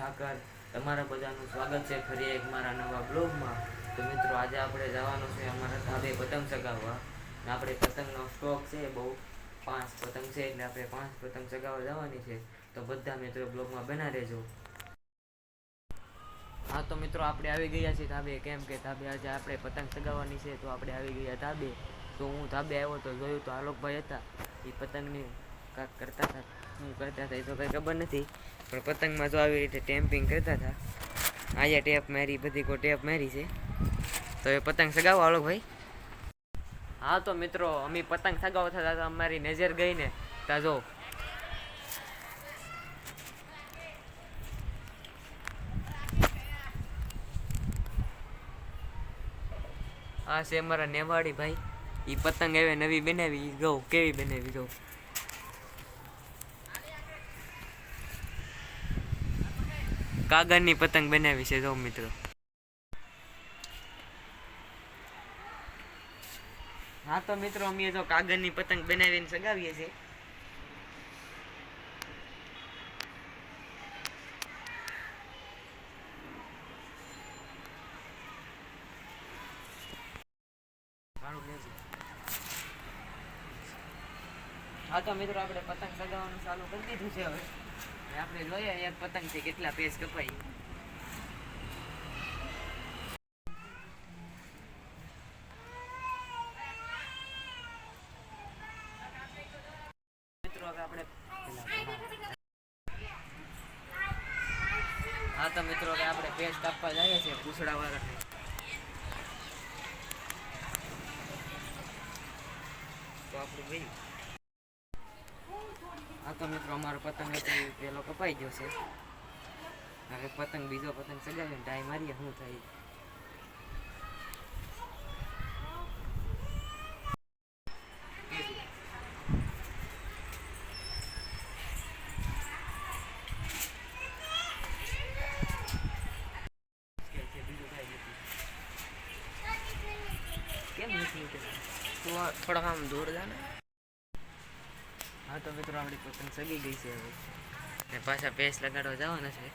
ઠાકર. તમારા બધાનું સ્વાગત છે ફરી એક મારા નવા બ્લોગમાં. તો મિત્રો, આજે આપણે જવાનું છે અમારા ધાબે પતંગ ચગાવવા. ને આપણે પતંગનો સ્ટોક છે, બહુ પાંચ પતંગ છે, એટલે આપણે પાંચ પતંગ ચગાવવા જવાની છે. તો બધા મિત્રો બ્લોગમાં બના રહેજો. હા, તો મિત્રો, આપણે આવી ગયા છીએ ધાબે. કેમ કે ધાબે આજે આપણે પતંગ ચગાવવાની છે, તો આપણે આવી ગયા ધાબે. તો હું ધાબે આવ્યો તો જોયું તો આલોકભાઈ હતા. એ પતંગની કાંક કરતા હતા. શું કરતા હતા એ તો કંઈ ખબર નથી. પણ પતંગમાં જો આવી રીતે ટેમ્પિંગ કરતા હતા આયા ટેપ મારી, બધી કોઈ ટેપ મારી છે. તો એ પતંગ સગાવો આલોકભાઈ હા તો મિત્રો, અમે પતંગ સગાવતા હતા તો અમારી નજર ગઈ ને તા જો. આ છે અમારા નેવાડી ભાઈ. એ પતંગ એવે નવી બનાવી જો કેવી બનાવી, જો. કાગળની પતંગ બનાવી છે, જો મિત્રો. હા, તો મિત્રો, અમે તો કાગળની પતંગ બનાવીને સગાવીએ છીએ. હા, તો મિત્રો, આપણે પતંગ સગાવવાનું ચાલુ કરી દીધું છે હવે. આપણે જોઈએ એક છે કેટલા પેજ કપાય. હા, તો મિત્રો કે આપણે પેજ કાપવા જઈએ છીએ પૂછડા તો આપણું ગયું હા તો મિત્રો અમારો પતંગ હતો એ પેલો કપાઈ ગયો છે. હવે પતંગ બીજો પતંગ સગાવીને ટાઈ મારીએ, શું થાય? કેમ નથી તું આ થોડાક આમ દૂર જા ને હા, તો મિત્રો, આપણી પતંગ સગી ગઈ છે હવે. ને પાછા પેસ લગાડવા જવાના છે.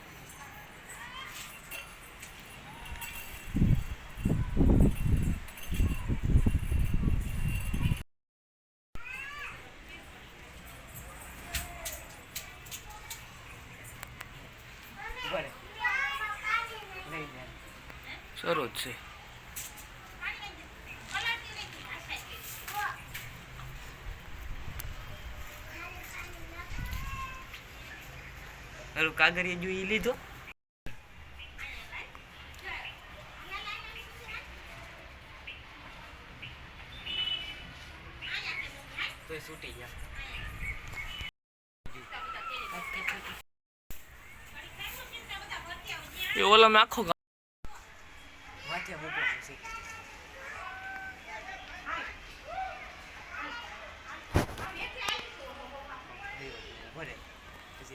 શરૂ જ છે. પેલું કાગરિયા જો ઈ લીધો. તોય છૂટી ગયા. એ ઓલા મેં આખો વાંચ્યા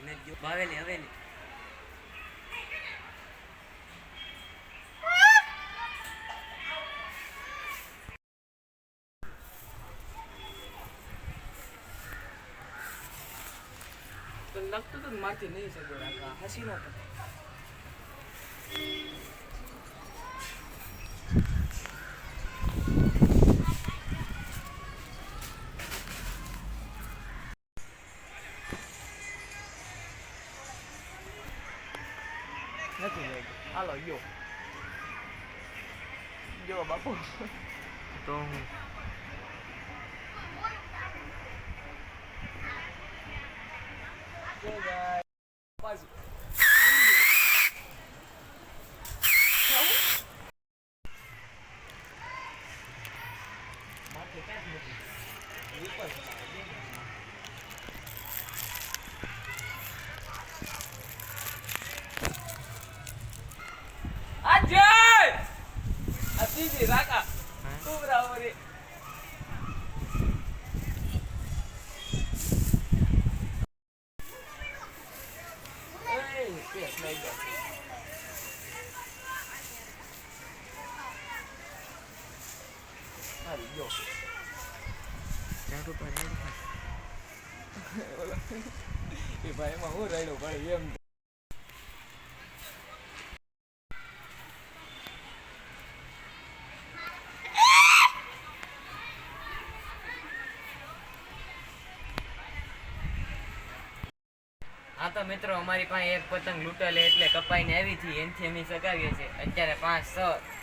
પછી નથી ગયો. બાવેલી હવેલી. તો મારથી નહીં શકે રાખા હસી નો નથી લઈ હાલો ગયો જો બાપુ તો હું પાછું માથે કાંઈ જ નથી ઉપર છે મારે. અજય ఇది రాక కూరవు మరి Jangan lupa ini. Ibu ayah mau udah lupa dia. હા તો મિત્રો, અમારી પાસે એક પતંગ લૂંટેલી એટલે કપાઈને આવી હતી. એનથી અમે સગાવીએ છીએ. અત્યારે પાંચ, છ,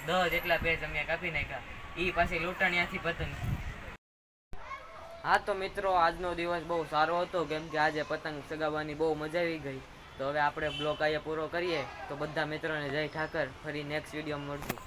દસ જેટલા પેજ અમે કાપી નાખ્યા. એ પાછી લૂંટણિયાથી પતંગ. હા તો મિત્રો, આજનો દિવસ બહુ સારો હતો, કેમ કે આજે પતંગ સગાવવાની બહુ મજા આવી ગઈ. તો હવે આપણે બ્લોગ અહીંયા પૂરો કરીએ. તો બધા મિત્રોને જય ઠાકર. ફરી નેક્સ્ટ વીડિયો મળશું.